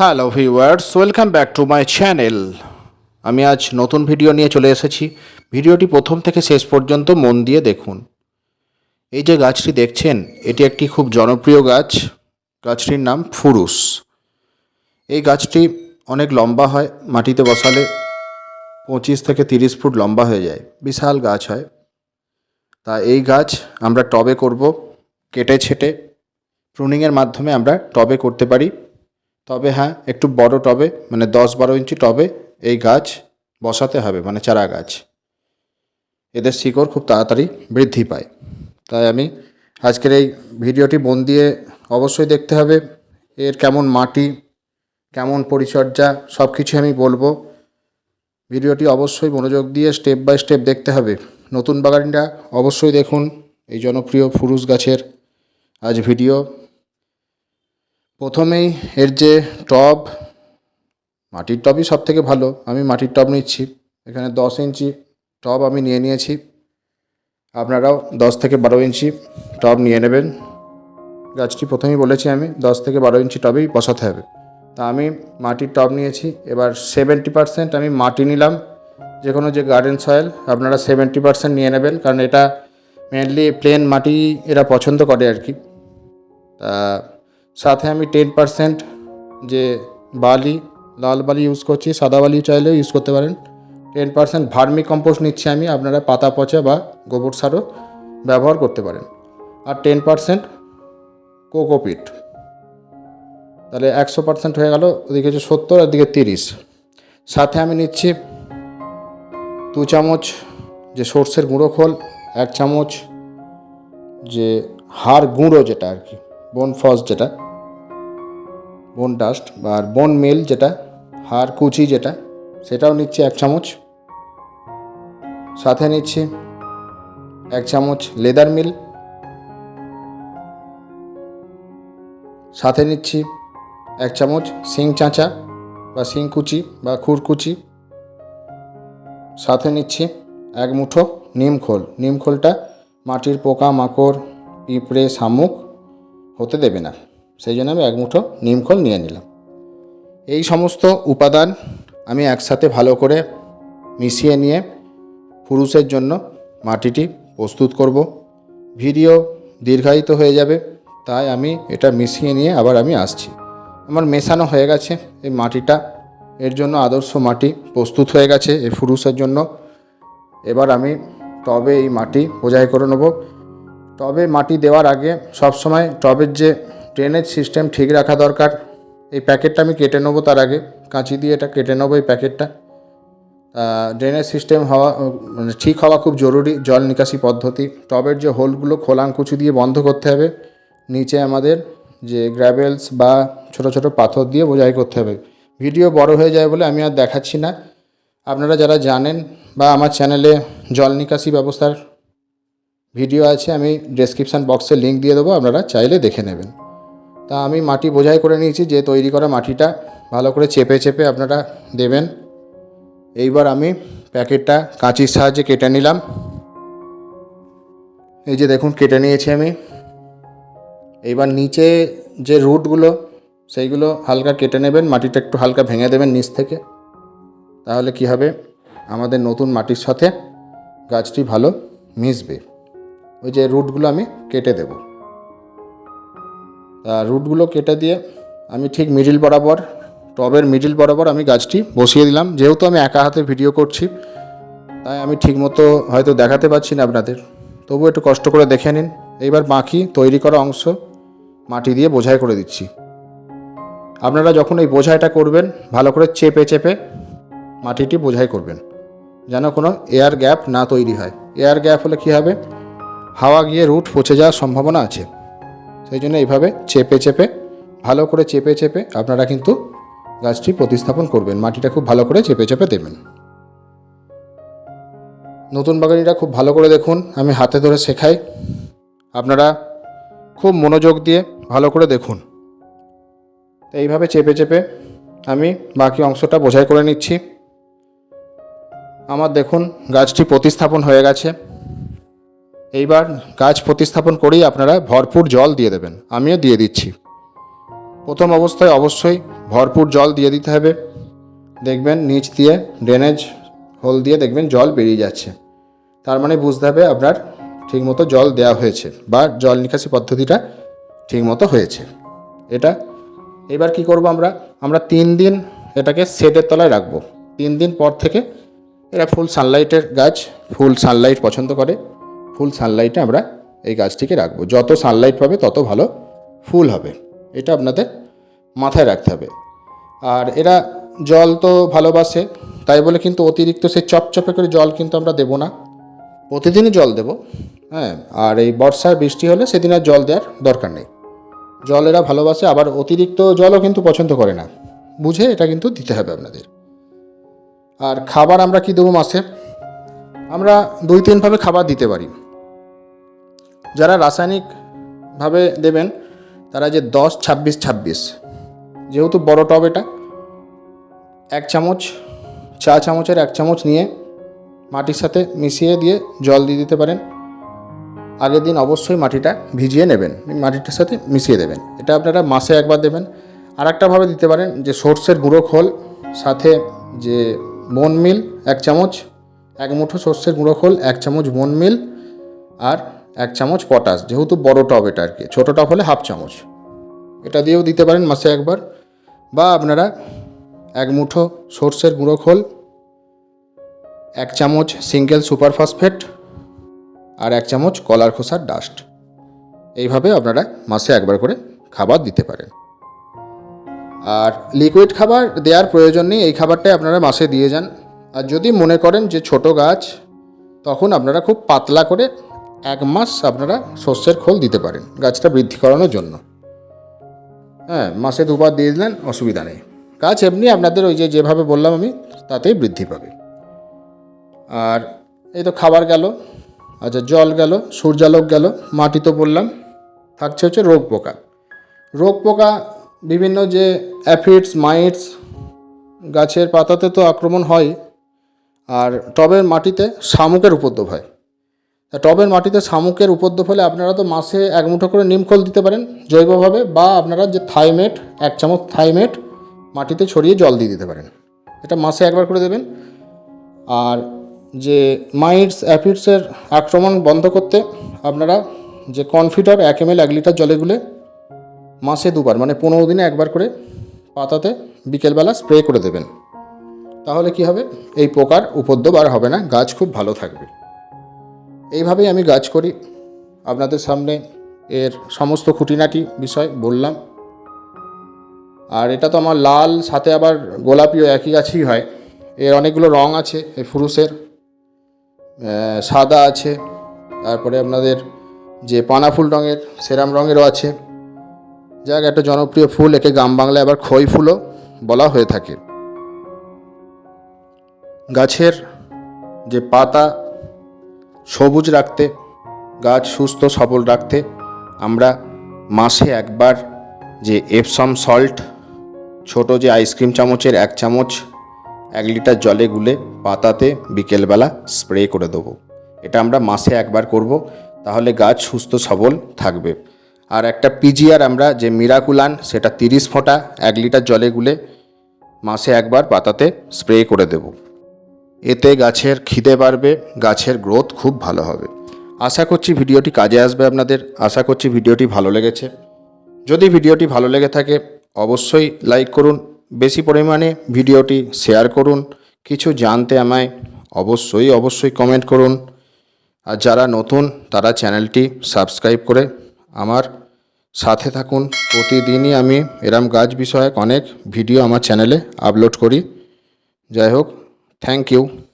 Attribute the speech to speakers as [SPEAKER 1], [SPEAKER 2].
[SPEAKER 1] Hello viewers welcome back to my channel আমি আজ নতুন ভিডিও নিয়ে চলে এসেছি। ভিডিওটি প্রথম থেকে শেষ পর্যন্ত মন দিয়ে দেখুন। এই যে গাছটি দেখছেন, এটি একটি খুব জনপ্রিয় গাছ। গাছটির নাম ফুরুস। এই গাছটি অনেক লম্বা হয়, মাটিতে বসালে পঁচিশ থেকে তিরিশ ফুট লম্বা হয়ে যায়। বিশাল গাছ হয়। তা এই গাছ আমরা টবে করব, কেটে ছেটে। প্রুনিংয়ের মাধ্যমে আমরা টবে করতে পারি। তবে হ্যাঁ একটু বড় টবে মানে দশ বারো ইঞ্চি টবে এই গাছ বসাতে হবে মানে চারা গাছ। এদের শিকড় খুব তাড়াতাড়ি বৃদ্ধি পায়। তাই আমি আজকের এই ভিডিওটি মন দিয়ে অবশ্যই দেখতে হবে, এর কেমন মাটি, কেমন পরিচর্যা সব কিছু আমি বলব। ভিডিওটি অবশ্যই মনোযোগ দিয়ে স্টেপ বাই স্টেপ দেখতে হবে। নতুন বাগানটা অবশ্যই দেখুন, এই জনপ্রিয় ফুরুস গাছের আজ ভিডিও। প্রথমেই এর যে টব, মাটির টবই সব থেকে ভালো। আমি মাটির টব নিচ্ছি। এখানে দশ ইঞ্চি টব আমি নিয়ে নিয়েছি। আপনারাও দশ থেকে বারো ইঞ্চি টব নিয়ে নেবেন। গাছটি প্রথমেই বলেছি আমি, দশ থেকে বারো ইঞ্চি টবেই বসাতে হবে। তা আমি মাটির টব নিয়েছি। এবার সেভেন্টি পার্সেন্ট আমি মাটি নিলাম। যে কোনো যে গার্ডেন সয়েল আপনারা সেভেন্টি পার্সেন্ট নিয়ে নেবেন। কারণ এটা মেনলি প্লেন মাটি এরা পছন্দ করে আর কি। তা সাথে আমি টেন পার্সেন্ট যে বালি, লাল বালি ইউজ করছি, সাদা বালি চাইলেও ইউজ করতে পারেন। টেন পার্সেন্ট ভার্মি কম্পোস্ট নিচ্ছি আমি, আপনারা পাতা, পচা বা গোবর সারও ব্যবহার করতে পারেন। আর টেন পার্সেন্ট কোকোপিট তাহলে একশো পার্সেন্ট হয়ে গেল, ওদিকে হচ্ছে সত্তর, আর দিকে তিরিশ। সাথে আমি নিচ্ছি দু চামচ যে সর্ষের গুঁড়ো খোল, এক চামচ যে হাড় গুঁড়ো যেটা আর কি বোন ফস যেটা। বোন ডাস্ট বা বোন মিল যেটা, হাড় কুচি যেটা, সেটাও নিচ্ছি এক চামচ। সাথে নিচ্ছি এক চামচ লেদার মিল সাথে নিচ্ছি এক চামচ শিং চাঁচা বা শিং কুচি বা খুরকুচি সাথে নিচ্ছি এক মুঠো নিম খোল। নিম খোলটা মাটির পোকা, মাকড়, পিঁপড়ে, শামুক হতে দেবে না। সেই জন্য আমি এক মুঠো নিমখোল নিয়ে নিলাম। এই সমস্ত উপাদান আমি একসাথে ভালো করে মিশিয়ে নিয়ে পুরুষের জন্য মাটিটি প্রস্তুত করব। ভিডিও দীর্ঘায়িত হয়ে যাবে, তাই আমি এটা মিশিয়ে নিয়ে আবার আমি আসছি। আমার মেশানো হয়ে গেছে, এই মাটিটা। এর জন্য আদর্শ মাটি প্রস্তুত হয়ে গেছে এই ফুরুষের জন্য। এবার আমি টবে এই মাটি বোঝাই করে নেব। টবে মাটি দেওয়ার আগে সবসময় টবের যে ড্রেনেজ সিস্টেম ঠিক রাখা দরকার। এই প্যাকেটটা আমি কেটে নেব তার আগে। কাঁচি দিয়ে এটা কেটে নেব এই প্যাকেটটা। ড্রেনেজ সিস্টেম হওয়া মানে ঠিক হওয়া খুব জরুরি জল নিকাশি পদ্ধতি। টবের যে হোলগুলো খোলাঙ্কুচি দিয়ে বন্ধ করতে হবে। নিচে আমাদের যে গ্র্যাভেলস বা ছোট ছোট পাথর দিয়ে বোঝাই করতে হবে। ভিডিও বড় হয়ে যায় বলে আমি আর দেখাচ্ছি না। আপনারা যারা জানেন বা আমার চ্যানেলে জল নিকাশি ব্যবস্থার ভিডিও আছে, আমি ডেসক্রিপশান বক্সে লিঙ্ক দিয়ে দেবো। আপনারা চাইলে দেখে নেবেন। তা আমি মাটি বোঝাই করে নিয়েছি যে তৈরি করা মাটিটা ভালো করে চেপে চেপে আপনারা দেবেন। এইবার আমি প্যাকেটটা কাঁচির সাহায্যে কেটে নিলাম। এই যে দেখুন, কেটে নিয়েছি আমি। এইবার নিচে যে রুটগুলো, সেইগুলো হালকা কেটে নেবেন, মাটিটা একটু হালকা ভেঙে দেবেন নিচ থেকে। তাহলে কি হবে? আমাদের নতুন মাটির সাথে গাছটি ভালো মিশবে। ওই যে রুটগুলো আমি কেটে দেব। রুটগুলো কেটে দিয়ে আমি ঠিক মিডিল বরাবর, টবের মিডিল বরাবর আমি গাছটি বসিয়ে দিলাম। যেহেতু আমি একা হাতে ভিডিও করছি, তাই আমি ঠিকমতো হয়তো দেখাতে পারছি না আপনাদের। তবু একটু কষ্ট করে দেখে নিন। এইবার বাকি তৈরি করা অংশ মাটি দিয়ে বোঝাই করে দিচ্ছি। আপনারা যখন এই বোঝাইটা করবেন, ভালো করে চেপে চেপে মাটিটি বোঝাই করবেন, যেন কোনো এয়ার গ্যাপ না তৈরি হয়। এয়ার গ্যাপ হলে কী হবে? হাওয়া গিয়ে রুট পচে যাওয়ার সম্ভাবনা আছে। সেই জন্য এইভাবে চেপে চেপে, ভালো করে চেপে চেপে আপনারা কিন্তু গাছটি প্রতিস্থাপন করবেন। মাটিটা খুব ভালো করে চেপে চেপে দেবেন। নতুন বাগানিটা খুব ভালো করে দেখুন, আমি হাতে ধরে শেখাই। আপনারা খুব মনোযোগ দিয়ে ভালো করে দেখুন। তো এইভাবে চেপে চেপে আমি বাকি অংশটা বোঝাই করে নিচ্ছি। আমার দেখুন, গাছটি প্রতিস্থাপন হয়ে গেছে। এইবার গাছ প্রতিস্থাপন করেই আপনারা ভরপুর জল দিয়ে দেবেন। আমিও দিয়ে দিচ্ছি। প্রথম অবস্থায় অবশ্যই ভরপুর জল দিয়ে দিতে হবে। দেখবেন নিচ দিয়ে ড্রেনেজ হোল দিয়ে দেখবেন জল বেরিয়ে যাচ্ছে। তার মানে বুঝতে হবে আপনার ঠিকমতো জল দেওয়া হয়েছে বা জল নিকাশি পদ্ধতিটা ঠিকমতো হয়েছে। এটা এবার কি করব আমরা? আমরা তিন দিন এটাকে শেডের তলায় রাখব। তিন দিন পর থেকে এরা ফুল সানলাইটের গাছ ফুল সানলাইট পছন্দ করে। ফুল সানলাইটে আমরা এই গাছটিকে রাখব। যত সানলাইট পাবে, তত ভালো ফুল হবে। এটা আপনাদের মাথায় রাখতে হবে। আর এরা জল তো ভালোবাসে, তাই বলে কিন্তু অতিরিক্ত সে চপচপে করে জল কিন্তু আমরা দেবো না। প্রতিদিনই জল দেবো হ্যাঁ। আর এই বর্ষায় বৃষ্টি হলে সেদিন আর জল দেওয়ার দরকার নেই। জল এরা ভালোবাসে, আবার অতিরিক্ত জলও কিন্তু পছন্দ করে না। বুঝে এটা কিন্তু দিতে হবে আপনাদের। আর খাবার আমরা কি দেবো মাসে আমরা দুই তিনভাবে খাবার দিতে পারি। যারা রাসায়নিকভাবে দেবেন, তারা যে দশ, ছাব্বিশ ছাব্বিশ। যেহেতু বড় টব এটা, এক চামচ, চা চামচের এক চামচ নিয়ে মাটির সাথে মিশিয়ে দিয়ে জল দিয়ে দিতে পারেন। আগের দিন অবশ্যই মাটিটা ভিজিয়ে নেবেন, মাটিটার সাথে মিশিয়ে দেবেন। এটা আপনারা মাসে একবার দেবেন। আর একটাভাবে দিতে পারেন, যে সর্ষের গুঁড়ো খোল, সাথে যে বন মিল, এক চামচ, এক মুঠো সর্ষের গুঁড়ো খোল, এক চামচ বন মিল, আর এক চামচ পটাশ, যেহেতু বড় টব এটা আর কি। ছোটো টব হলে হাফ চামচ। এটা দিয়েও দিতে পারেন মাসে একবার। বা আপনারা এক মুঠো সর্ষের গুঁড়ো খোল, এক চামচ সিঙ্গেল সুপার ফসফেট আর এক চামচ কলার খোসার ডাস্ট। এইভাবে আপনারা মাসে একবার করে খাবার দিতে পারেন। আর লিকুইড খাবার দেওয়ার প্রয়োজন নেই, এই খাবারটাই আপনারা মাসে দিয়ে যান। আর যদি মনে করেন যে ছোট গাছ, তখন আপনারা খুব পাতলা করে এক মাস আপনারা শস্যের খোল দিতে পারেন গাছটা বৃদ্ধি করানোর জন্য। হ্যাঁ মাসে দুবার দিয়ে দিলেন, অসুবিধা নেই। গাছ এমনি আপনাদের ওই যে যেভাবে বললাম আমি, তাতেই বৃদ্ধি পাবে। আর এই তো খাবার গেল আচ্ছা জল গেল, সূর্যালোক গেল, মাটি তো বললাম, থাকছে হচ্ছে রোগ পোকা। রোগ পোকা বিভিন্ন যে অ্যাফিডস মাইটস গাছের পাতাতে তো আক্রমণ হয়, আর টবের মাটিতে শামুকের উপদ্রব হয়। টবের মাটিতে শামুকের উপদ্রব হলে আপনারা তো মাসে এক মুঠো করে নিমখোল দিতে পারেন জৈবভাবে, বা আপনারা যে থাইমেট, এক চামচ থাইমেট মাটিতে ছড়িয়ে জল দিয়ে দিতে পারেন। এটা মাসে একবার করে দেবেন। আর যে মাইটস, অ্যাফিডসের আক্রমণ বন্ধ করতে আপনারা যে কনফিডার এক এম এল এক লিটার জলে গুলে মাসে দুবার মানে পনেরো দিনে একবার করে পাতাতে বিকেলবেলা স্প্রে করে দেবেন। তাহলে কি হবে? এই পোকার উপদ্রব আর হবে না। গাছ খুব ভালো থাকবে। এইভাবেই আমি গাছ করি। আপনাদের সামনে এর সমস্ত খুঁটিনাটি বিষয় বললাম। আর এটা তো আমার লাল সাথে আবার গোলাপিও একই গাছই হয়। এর অনেকগুলো রং আছে এই ফুরুসের। আহ, সাদা আছে তারপরে আপনাদের যে পানা ফুল রঙের সেরাম রঙেরও আছে। যাক একটা জনপ্রিয় ফুল একে গ্রাম বাংলায় আবার খই ফুলও বলা হয়ে থাকে। গাছের যে পাতা সবুজ রাখতে, গাছ সুস্থ সবল রাখতে আমরা মাসে একবার যে এপসম সল্ট ছোট যে আইসক্রিম চামচের এক চামচ, এক লিটার জলে গুলে পাতাতে বিকেলবেলা স্প্রে করে দেবো। এটা আমরা মাসে একবার করব, তাহলে গাছ সুস্থ সবল থাকবে। আর একটা পিজিআর আমরা যে মিরাকুলান সেটা তিরিশ ফোঁটা এক লিটার জলে গুলে মাসে একবার পাতাতে স্প্রে করে দেব। এতে গাছের খিদে বাড়বে, গাছের গ্রোথ খুব ভালো হবে। আশা করছি ভিডিওটি কাজে আসবে আপনাদের। আশা করছি ভিডিওটি ভালো লেগেছে। যদি ভিডিওটি ভালো লেগে থাকে, অবশ্যই লাইক করুন। বেশি পরিমাণে ভিডিওটি শেয়ার করুন। কিছু জানতে আমায় অবশ্যই অবশ্যই কমেন্ট করুন। আর যারা নতুন, তারা চ্যানেলটি সাবস্ক্রাইব করে আমার সাথে থাকুন। প্রতিদিনই আমি এরম গাছ বিষয়ক অনেক ভিডিও আমার চ্যানেলে আপলোড করি। যাই হোক Thank you.